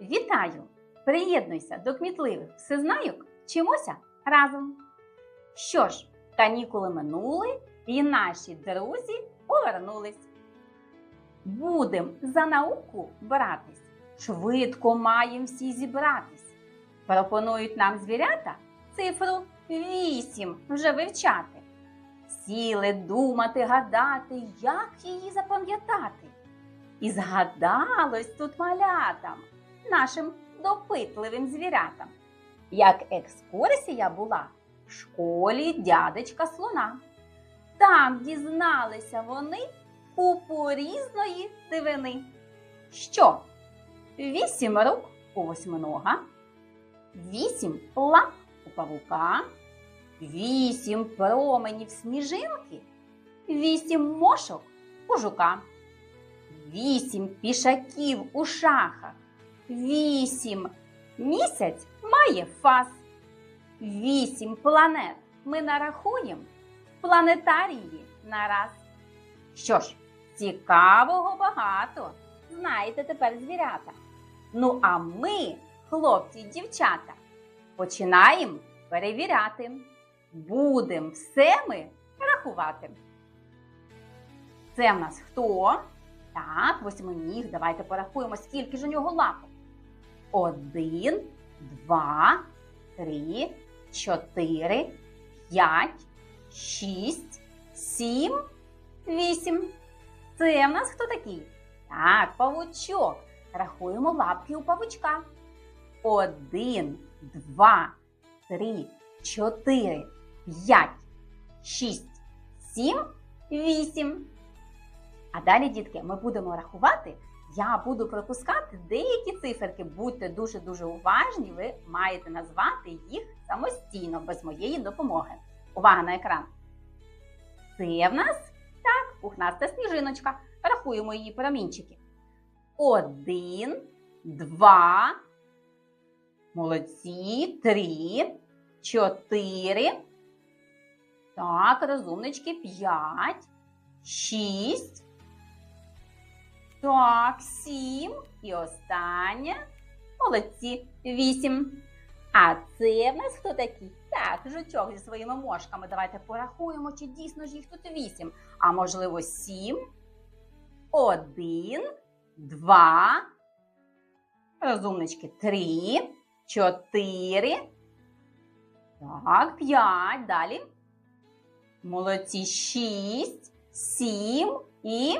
Вітаю! Приєднуйся до кмітливих всезнайок, вчимося разом. Що ж, канікули минули, і наші друзі повернулись. Будем за науку братись, швидко маєм всі зібратись. Пропонують нам звірята цифру вісім вже вивчати. Сіли думати, гадати, як її запам'ятати. І згадалось тут малятам, нашим допитливим звірятам, як екскурсія була в школі дядечка слона. Там дізналися вони купу різної дивини. Що? Вісім рук у восьминога, вісім лап у павука, вісім променів сніжинки, вісім мошок у жука. Вісім пішаків у шахах. Вісім місяць має фаз. Вісім планет ми нарахуємо планетарії на раз. Що ж, цікавого багато. Знаєте тепер звірята. Ну, а ми, хлопці й дівчата, починаємо перевіряти. Будемо все ми рахувати. Це в нас хто? Так, восьминіг. Давайте порахуємо, скільки ж у нього лапок. Один, два, три, чотири, п'ять, шість, сім, вісім. Це в нас хто такий? Так, павучок. Рахуємо лапки у павучка. Один, два, три, чотири, п'ять, шість, сім, вісім. А далі, дітки, ми будемо рахувати. Я буду пропускати деякі циферки. Будьте дуже-дуже уважні, ви маєте назвати їх самостійно, без моєї допомоги. Увага на екран. Це в нас так, пухнаста сніжиночка. Рахуємо її промінчики. Один, два. Молодці. Три, чотири. Так, розумнички. П'ять, шість. Так, сім. І останнє. Молодці. Вісім. А це в нас хто такий? Так, жучок зі своїми мошками. Давайте порахуємо, чи дійсно ж їх тут вісім. А можливо, сім. Один, два. Розумнички. Три, чотири. Так, п'ять. Далі. Молодці. Шість, сім і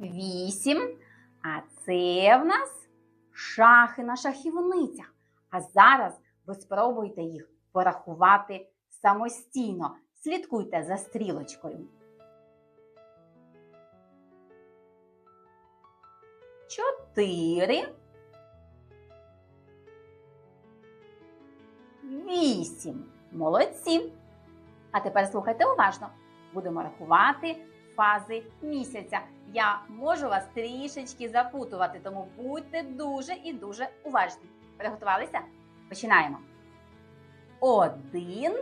вісім. А це в нас шахи на шахівницях. А зараз ви спробуйте їх порахувати самостійно. Слідкуйте за стрілочкою. Чотири. Вісім. Молодці. А тепер слухайте уважно. Будемо рахувати фази місяця. Я можу вас трішечки запутувати, тому будьте дуже і дуже уважні. Приготувалися? Починаємо. Один,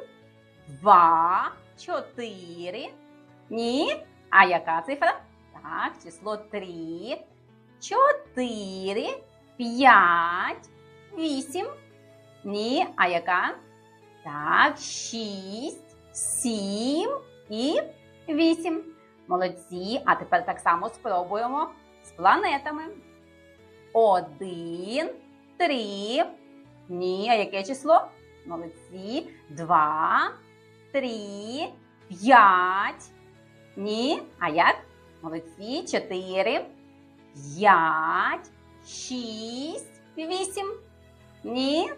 два, чотири. Ні. А яка цифра? Так, число три, чотири, п'ять, вісім. Ні. А яка? Так, шість, сім і вісім. Молодці. А тепер так само спробуємо з планетами. Один, три. Ні, а яке число? Молодці. Два, три, п'ять. Ні. А як? Молодці. Чотири, п'ять, шість, вісім. Ні.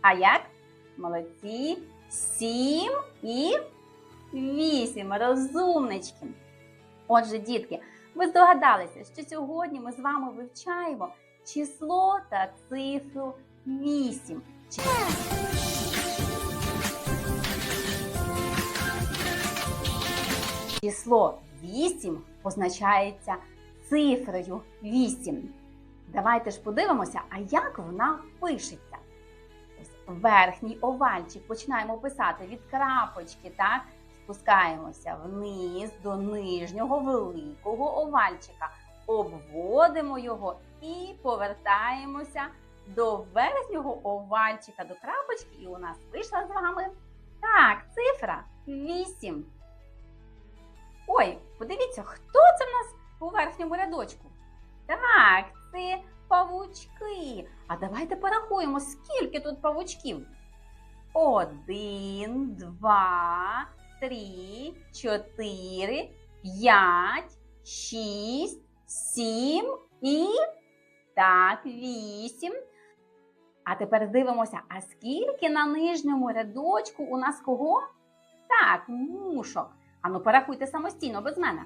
А як? Молодці. Сім і вісім. Розумнички. Отже, дітки, ви здогадалися, що сьогодні ми з вами вивчаємо число та цифру 8. Число 8 позначається цифрою 8. Давайте ж подивимося, а як вона пишеться. Ось верхній овальчик починаємо писати від крапочки, так? Спускаємося вниз до нижнього великого овальчика, обводимо його і повертаємося до верхнього овальчика, до крапочки, і у нас вийшла з вами так, цифра 8. Ой, подивіться, хто це в нас у верхньому рядочку? Так, це павучки. А давайте порахуємо, скільки тут павучків. Один, два, три, чотири, п'ять, шість, сім і так, вісім. А тепер дивимося, а скільки на нижньому рядочку у нас кого? Так, мушок. Ану, порахуйте самостійно без мене.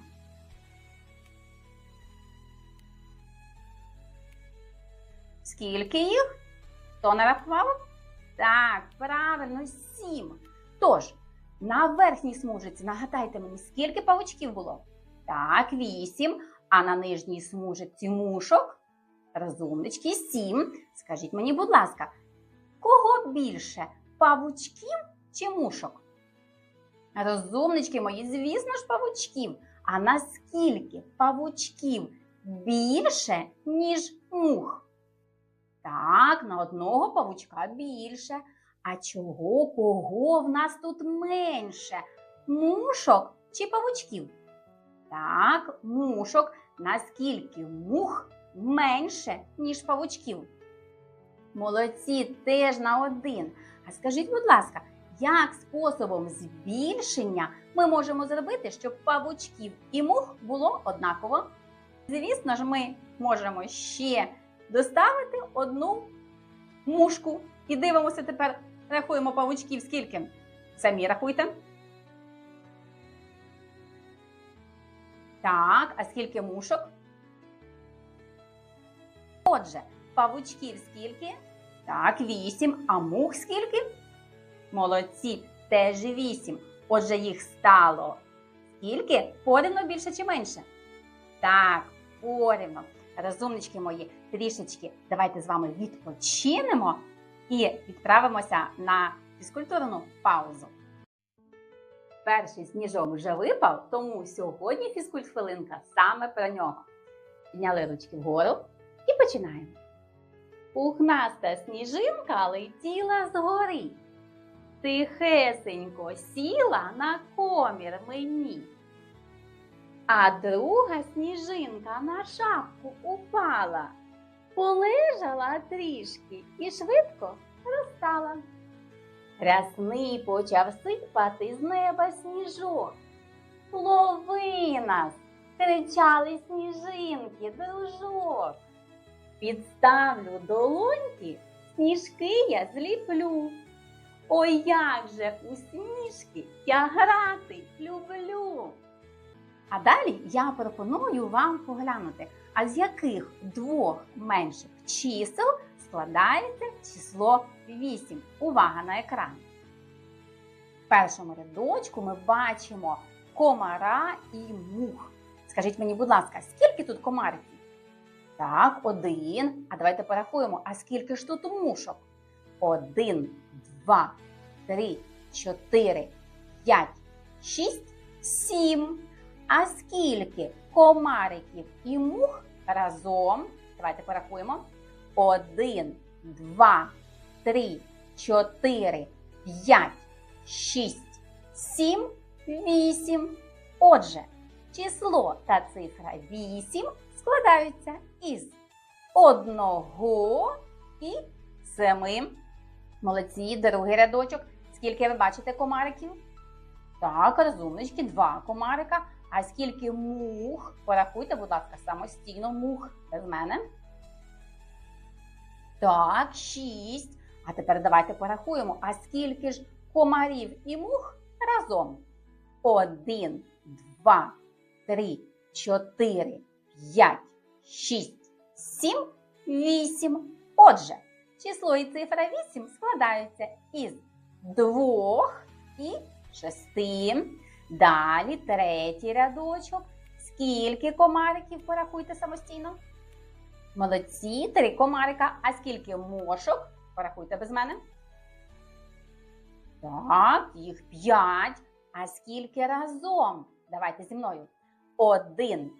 Скільки їх? Хто нарахував? Так, правильно, сім. Тож, на верхній смужиці нагадайте мені, скільки павучків було? Так, вісім. А на нижній смужиці мушок? Розумнички, сім. Скажіть мені, будь ласка, кого більше? Павучків чи мушок? Розумнички мої, звісно ж, павучків. А наскільки павучків більше, ніж мух? Так, на одного павучка більше. А чого кого в нас тут менше? Мушок чи павучків? Так, мушок. Наскільки мух менше, ніж павучків? Молодці теж на один. А скажіть, будь ласка, як способом збільшення ми можемо зробити, щоб павучків і мух було однаково? Звісно ж, ми можемо ще доставити одну мушку. І дивимося тепер, рахуємо павучків скільки. Самі рахуйте. Так, а скільки мушок? Отже, павучків скільки? Так, вісім. А мух скільки? Молодці, теж вісім. Отже, їх стало скільки? Порівно більше чи менше? Так, порівно. Розумнички мої, трішечки, давайте з вами відпочинемо і відправимося на фізкультурну паузу. Перший сніжок вже випав, тому сьогодні фізкульт-хвилинка саме про нього. Підняли ручки вгору і починаємо. Пухнаста сніжинка летіла згори. Тихесенько сіла на комір мені. А друга сніжинка на шапку упала, полежала трішки і швидко розстала. Рясний почав сипати з неба сніжок. Лови нас! кричали сніжинки, дружок. Підставлю долоньки, сніжки я зліплю. Ой, як же у сніжки я грати люблю. А далі я пропоную вам поглянути, а з яких двох менших чисел складається число 8. Увага на екран. В першому рядочку ми бачимо комара і мух. Скажіть мені, будь ласка, скільки тут комариків? Так, один. А давайте порахуємо, а скільки ж тут мушок? Один, два, три, чотири, п'ять, шість, сім. А скільки комариків і мух разом? Давайте порахуємо. Один, два, три, чотири, п'ять, шість, сім, вісім. Отже, число та цифра 8 складаються із одного і семи. Молодці, другий рядочок. Скільки ви бачите комариків? Так, розумнички, два комарика. А скільки мух? Порахуйте, будь ласка, самостійно мух без мене. Так, шість. А тепер давайте порахуємо, а скільки ж комарів і мух разом? Один, два, три, чотири, п'ять, шість, сім, вісім. Отже, число і цифра 8 складаються із двох і шести. Далі третій рядочок. Скільки комариків порахуйте самостійно? Молодці, три комарика. А скільки мошок? Порахуйте без мене. Так, їх п'ять. А скільки разом? Давайте зі мною. Один,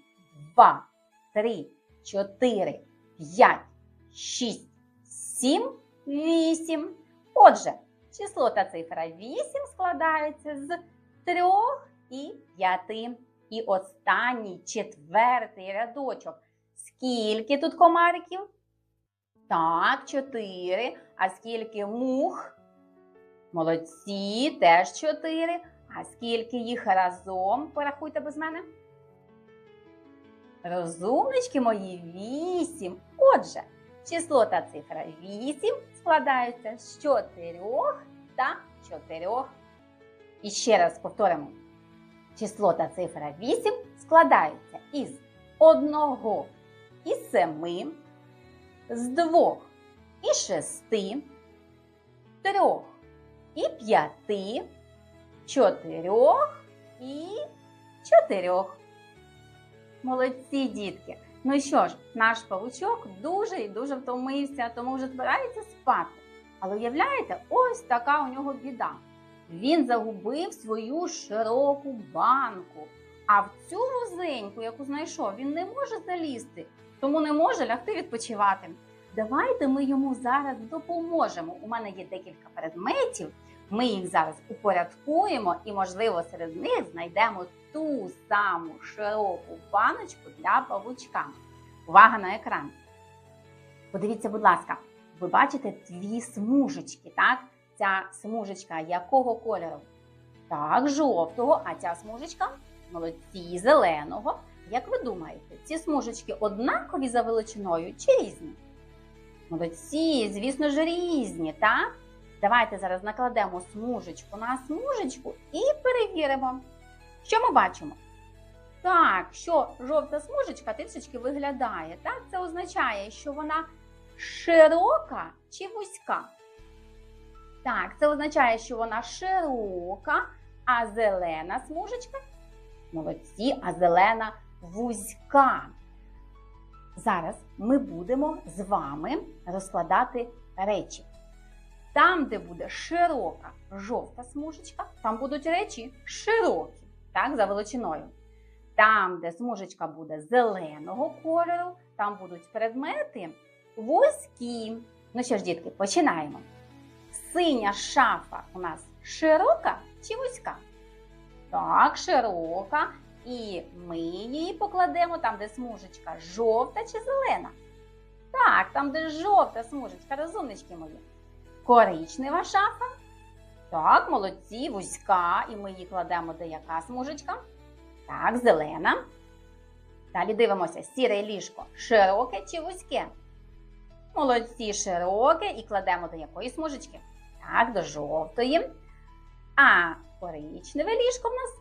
два, три, чотири, 5, 6, 7, 8. Отже, число та цифра 8 складаються з 3 і 5. І останній четвертий рядочок. Скільки тут комариків? Так, 4. А скільки мух? Молодці, теж 4. А скільки їх разом? Порахуйте без мене. Розумнички мої 8. Отже, число та цифра 8 складаються з 4 та 4. І ще раз повторимо. Число та цифра 8 складаються із 1 і 7, з 2 і 6, 3 і 5, 4 і 4. Молодці, дітки! Ну що ж, наш павучок дуже і дуже втомився, тому вже збирається спати. Але уявляєте, ось така у нього біда. Він загубив свою широку банку. А в цю вузеньку, яку знайшов, він не може залізти, тому не може лягти відпочивати. Давайте ми йому зараз допоможемо. У мене є декілька предметів. Ми їх зараз упорядкуємо і, можливо, серед них знайдемо ту саму широку баночку для павучка. Увага на екран. Подивіться, будь ласка, ви бачите дві смужечки, так? Ця смужечка якого кольору? Так, жовтого, а ця смужечка молодці, зеленого. Як ви думаєте, ці смужечки однакові за величиною чи різні? Молодці, звісно ж, різні, так? Давайте зараз накладемо смужечку на смужечку і перевіримо. Що ми бачимо? Так, що жовта смужечка трішечки виглядає. Так, це означає, що вона широка чи вузька. Так, це означає, що вона широка, а зелена смужечка. Молодці, а зелена вузька. Зараз ми будемо з вами розкладати речі. Там, де буде широка жовта смужечка, там будуть речі широкі, так, за величиною. Там, де смужечка буде зеленого кольору, там будуть предмети вузькі. Ну що ж, дітки, починаємо. Синя шафа у нас широка чи вузька? Так, широка. І ми її покладемо там, де смужечка жовта чи зелена. Так, там, де жовта смужечка, розумнички мої. Коричнева шафа. Так, молодці, вузька. І ми її кладемо, де яка смужечка. Так, зелена. Далі дивимося, сіре ліжко. Широке чи вузьке? Молодці, широке. І кладемо до якої смужечки? Так, до жовтої. А коричневе ліжко в нас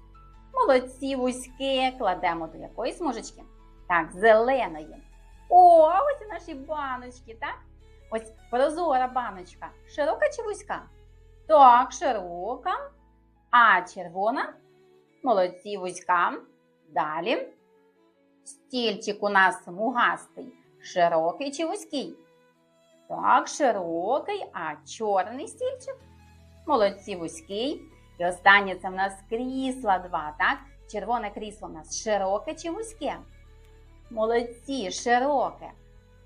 молодці, вузьке. Кладемо до якої смужечки? Так, зеленої. О, ось і наші баночки, так? Ось прозора баночка. Широка чи вузька? Так, широка. А червона? Молодці, вузька. Далі. Стільчик у нас смугастий. Широкий чи вузький? Так, широкий, а чорний стільчик? Молодці, вузький. І останнє це в нас крісла два, так? Червоне крісло у нас широке чи вузьке? Молодці, широке.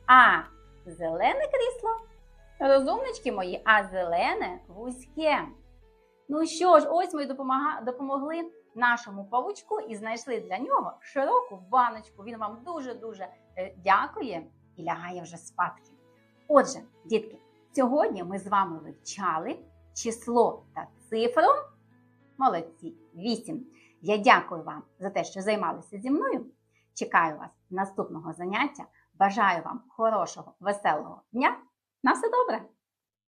А зелене крісло? Розумнички мої, а зелене вузьке. Ну що ж, ось ми допомогли нашому павучку і знайшли для нього широку баночку. Він вам дуже-дуже е, дякує і лягає вже спадки. Отже, дітки, сьогодні ми з вами вивчали число та цифру. Молодці, 8. Я дякую вам за те, що займалися зі мною. Чекаю вас наступного заняття. Бажаю вам хорошого, веселого дня. На все добре!